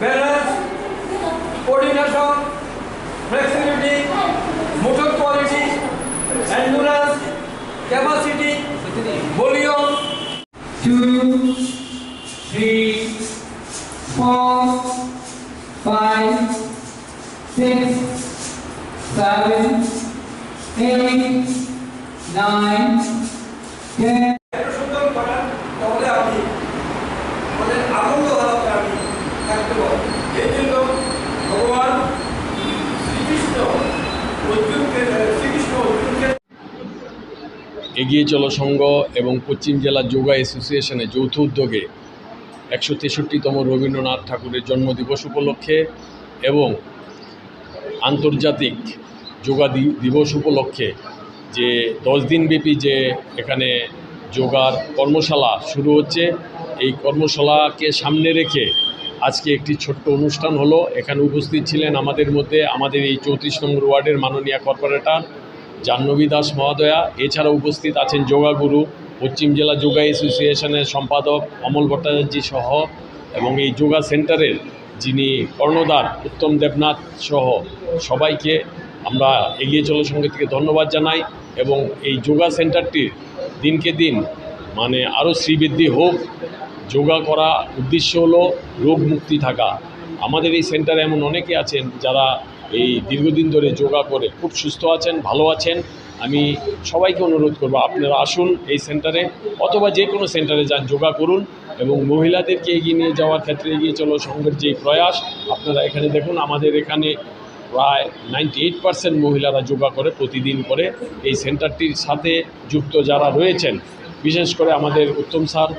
balance, coordination, flexibility, motor quality, endurance, capacity, volume, two, three, four, five, six, seven, eight, nine, ten. এত সুন্দর করেন তাহলে আমি আমাদের আনন্দ এগিয়ে চলো সংঘ এবং পশ্চিম জেলা যোগা অ্যাসোসিয়েশনের যৌথ উদ্যোগে একশো তেষট্টিতম রবীন্দ্রনাথ ঠাকুরের জন্মদিবস উপলক্ষে এবং আন্তর্জাতিক যোগা দিবস উপলক্ষে যে দশ দিনব্যাপী যে এখানে যোগার কর্মশালা শুরু হচ্ছে, এই কর্মশালাকে সামনে রেখে আজকে একটি ছোট্ট অনুষ্ঠান হলো। এখানে উপস্থিত ছিলেন আমাদের মধ্যে আমাদের এই চৌত্রিশ নম্বর ওয়ার্ডের মাননীয় কর্পোরেটর জাহ্নবী দাস মহোদয়া, এছাড়া উপস্থিত আছেন যোগাগুরু, পশ্চিম জেলা যোগা অ্যাসোসিয়েশনের সম্পাদক অমল ভট্টাচার্য সহ এবং এই যোগা সেন্টারের যিনি কর্ণধার উত্তম দেবনাথ সহ সবাইকে আমরা এগিয়ে চলার সঙ্গে থেকে ধন্যবাদ জানাই এবং এই যোগা সেন্টারটির দিনকে দিন মানে আরও শ্রীবৃদ্ধি হোক। যোগা করা উদ্দেশ্য হলো রোগ মুক্তি থাকা। আমাদের এই সেন্টারে এমন অনেকে আছেন যারা এই দীর্ঘদিন ধরে যোগা করে খুব সুস্থ আছেন, ভালো আছেন। আমি সবাইকে অনুরোধ করব, আপনারা আসুন এই সেন্টারে অথবা যে কোনো সেন্টারে যান, যোগা করুন এবং মহিলাদেরকে এগিয়ে নিয়ে যাওয়ার ক্ষেত্রে এগিয়ে চলো। সঙ্গের যে প্রয়াস, আপনারা এখানে দেখুন, আমাদের এখানে প্রায় নাইনটি এইট পার্সেন্ট মহিলারা যোগা করে প্রতিদিন করে। এই সেন্টারটির সাথে যুক্ত যারা রয়েছেন, বিশেষ করে আমাদের উত্তম স্যার